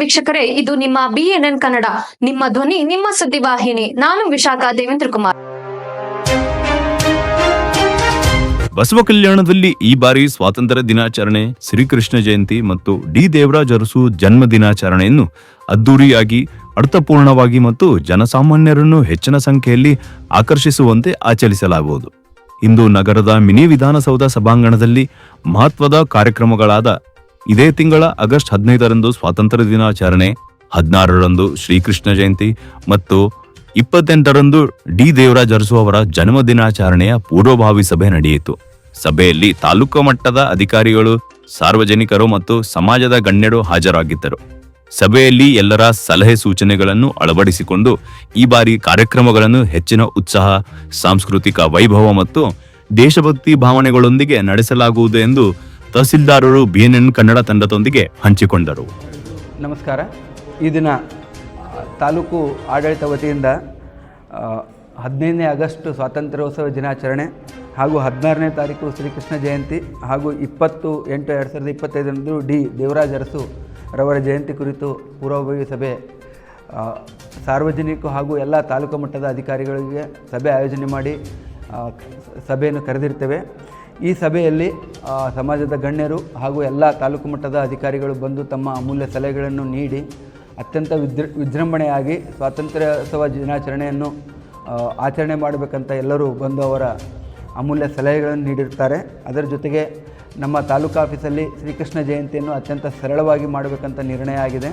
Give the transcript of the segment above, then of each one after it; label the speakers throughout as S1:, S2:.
S1: ವೀಕ್ಷಕರೇ? ಇದು ನಿಮ್ಮ ಬಿಎನ್ಎನ್ ಕನ್ನಡ. ನಿಮ್ಮ ಧ್ವನಿ, ನಿಮ್ಮ ಸುದ್ದಿವಾಹಿನಿ ನಾನು ವಿಶಾಖ ದೇವೇಂದ್ರ ಕುಮಾರ್
S2: ಬಸವ ಕಲ್ಯಾಣದಲ್ಲಿ ಈ ಬಾರಿ ಸ್ವಾತಂತ್ರ್ಯ ದಿನಾಚರಣೆ, ಶ್ರೀಕೃಷ್ಣ ಜಯಂತಿ ಮತ್ತು ಡಿ ದೇವರಾಜ್ ಅರಸು ಜನ್ಮ ದಿನಾಚರಣೆಯನ್ನು ಅದ್ದೂರಿಯಾಗಿ, ಅರ್ಥಪೂರ್ಣವಾಗಿ ಮತ್ತು ಜನಸಾಮಾನ್ಯರನ್ನು ಹೆಚ್ಚಿನ ಸಂಖ್ಯೆಯಲ್ಲಿ ಆಕರ್ಷಿಸುವಂತೆ ಆಚರಿಸಲಾಗುವುದು. ಇಂದು ನಗರದ ಮಿನಿ ವಿಧಾನಸೌಧ ಸಭಾಂಗಣದಲ್ಲಿ ಮಹತ್ವದ ಕಾರ್ಯಕ್ರಮಗಳಾದ ಇದೇ ತಿಂಗಳ ಆಗಸ್ಟ್ ಹದಿನೈದರಂದು ಸ್ವಾತಂತ್ರ್ಯ ದಿನಾಚರಣೆ, ಹದಿನಾರರಂದು ಶ್ರೀಕೃಷ್ಣ ಜಯಂತಿ ಮತ್ತು ಇಪ್ಪತ್ತೆಂಟರಂದು ಡಿ ದೇವರಾಜ್ ಅರಸು ಅವರ ಜನ್ಮ ದಿನಾಚರಣೆಯ ಪೂರ್ವಭಾವಿ ಸಭೆ ನಡೆಯಿತು. ಸಭೆಯಲ್ಲಿ ತಾಲೂಕು ಮಟ್ಟದ ಅಧಿಕಾರಿಗಳು, ಸಾರ್ವಜನಿಕರು ಮತ್ತು ಸಮಾಜದ ಗಣ್ಯರು ಹಾಜರಾಗಿದ್ದರು. ಸಭೆಯಲ್ಲಿ ಎಲ್ಲರ ಸಲಹೆ ಸೂಚನೆಗಳನ್ನು ಅಳವಡಿಸಿಕೊಂಡು ಈ ಬಾರಿ ಕಾರ್ಯಕ್ರಮಗಳನ್ನು ಹೆಚ್ಚಿನ ಉತ್ಸಾಹ, ಸಾಂಸ್ಕೃತಿಕ ವೈಭವ ಮತ್ತು ದೇಶಭಕ್ತಿ ಭಾವನೆಗಳೊಂದಿಗೆ ನಡೆಸಲಾಗುವುದು ಎಂದು ತಹಸೀಲ್ದಾರರು ಬಿಎನ್ಎನ್ ಕನ್ನಡ ತಂಡದೊಂದಿಗೆ ಹಂಚಿಕೊಂಡರು.
S3: ನಮಸ್ಕಾರ. ಈ ದಿನ ತಾಲೂಕು ಆಡಳಿತ ವತಿಯಿಂದ ಹದಿನೈದನೇ ಆಗಸ್ಟ್ ಸ್ವಾತಂತ್ರ್ಯೋತ್ಸವ ದಿನಾಚರಣೆ ಹಾಗೂ ಹದಿನಾರನೇ ತಾರೀಕು ಶ್ರೀಕೃಷ್ಣ ಜಯಂತಿ ಹಾಗೂ ಇಪ್ಪತ್ತು ಎಂಟು ಎರಡು ಸಾವಿರದ ಇಪ್ಪತ್ತೈದರಂದು ಡಿ ದೇವರಾಜ ಅರಸು ರವರ ಜಯಂತಿ ಕುರಿತು ಪೂರ್ವಭಾವಿ ಸಭೆ ಸಾರ್ವಜನಿಕ ಹಾಗೂ ಎಲ್ಲ ತಾಲೂಕು ಮಟ್ಟದ ಅಧಿಕಾರಿಗಳಿಗೆ ಸಭೆ ಆಯೋಜನೆ ಮಾಡಿ ಸಭೆಯನ್ನು ಕರೆದಿರ್ತೇವೆ. ಈ ಸಭೆಯಲ್ಲಿ ಸಮಾಜದ ಗಣ್ಯರು ಹಾಗೂ ಎಲ್ಲ ತಾಲೂಕು ಮಟ್ಟದ ಅಧಿಕಾರಿಗಳು ಬಂದು ತಮ್ಮ ಅಮೂಲ್ಯ ಸಲಹೆಗಳನ್ನು ನೀಡಿ, ಅತ್ಯಂತ ವಿಜೃ ವಿಜೃಂಭಣೆಯಾಗಿ ಸ್ವಾತಂತ್ರ್ಯೋತ್ಸವ ದಿನಾಚರಣೆಯನ್ನು ಆಚರಣೆ ಮಾಡಬೇಕಂತ ಎಲ್ಲರೂ ಬಂದು ಅವರ ಅಮೂಲ್ಯ ಸಲಹೆಗಳನ್ನು ನೀಡಿರ್ತಾರೆ ಅದರ ಜೊತೆಗೆ ನಮ್ಮ ತಾಲೂಕು ಆಫೀಸಲ್ಲಿ ಶ್ರೀಕೃಷ್ಣ ಜಯಂತಿಯನ್ನು ಅತ್ಯಂತ ಸರಳವಾಗಿ ಮಾಡಬೇಕಂತ ನಿರ್ಣಯ ಆಗಿದೆ.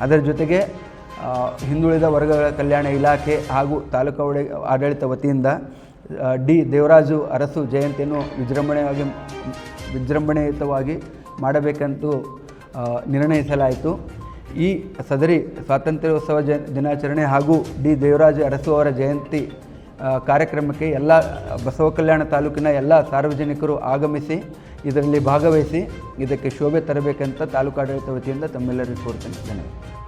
S3: ಅದರ ಜೊತೆಗೆ ಹಿಂದುಳಿದ ವರ್ಗಗಳ ಕಲ್ಯಾಣ ಇಲಾಖೆ ಹಾಗೂ ತಾಲೂಕು ಆಡ- ಆಡಳಿತ ವತಿಯಿಂದ ಡಿ ದೇವರಾಜು ಅರಸು ಜಯಂತಿಯನ್ನು ವಿಜೃಂಭಣೆಯಾಗಿ ವಿಜೃಂಭಣೆಯುತವಾಗಿ ಮಾಡಬೇಕೆಂದು ನಿರ್ಣಯಿಸಲಾಯಿತು. ಈ ಸದರಿ ಸ್ವಾತಂತ್ರ್ಯೋತ್ಸವ ಜ, ದಿನಾಚರಣೆ ಹಾಗೂ ಡಿ ದೇವರಾಜು ಅರಸು ಅವರ ಜಯಂತಿ ಕಾರ್ಯಕ್ರಮಕ್ಕೆ ಎಲ್ಲ, ಬಸವ ಕಲ್ಯಾಣ ತಾಲೂಕಿನ ಎಲ್ಲ ಸಾರ್ವಜನಿಕರು ಆಗಮಿಸಿ ಇದರಲ್ಲಿ ಭಾಗವಹಿಸಿ ಇದಕ್ಕೆ ಶೋಭೆ ತರಬೇಕಂತ ತಾಲೂಕಾಡಳಿತ ವತಿಯಿಂದ ತಮ್ಮೆಲ್ಲರಿಗೂ ಕೋರ್ತೇನೆ ಧನ್ಯವಾದ.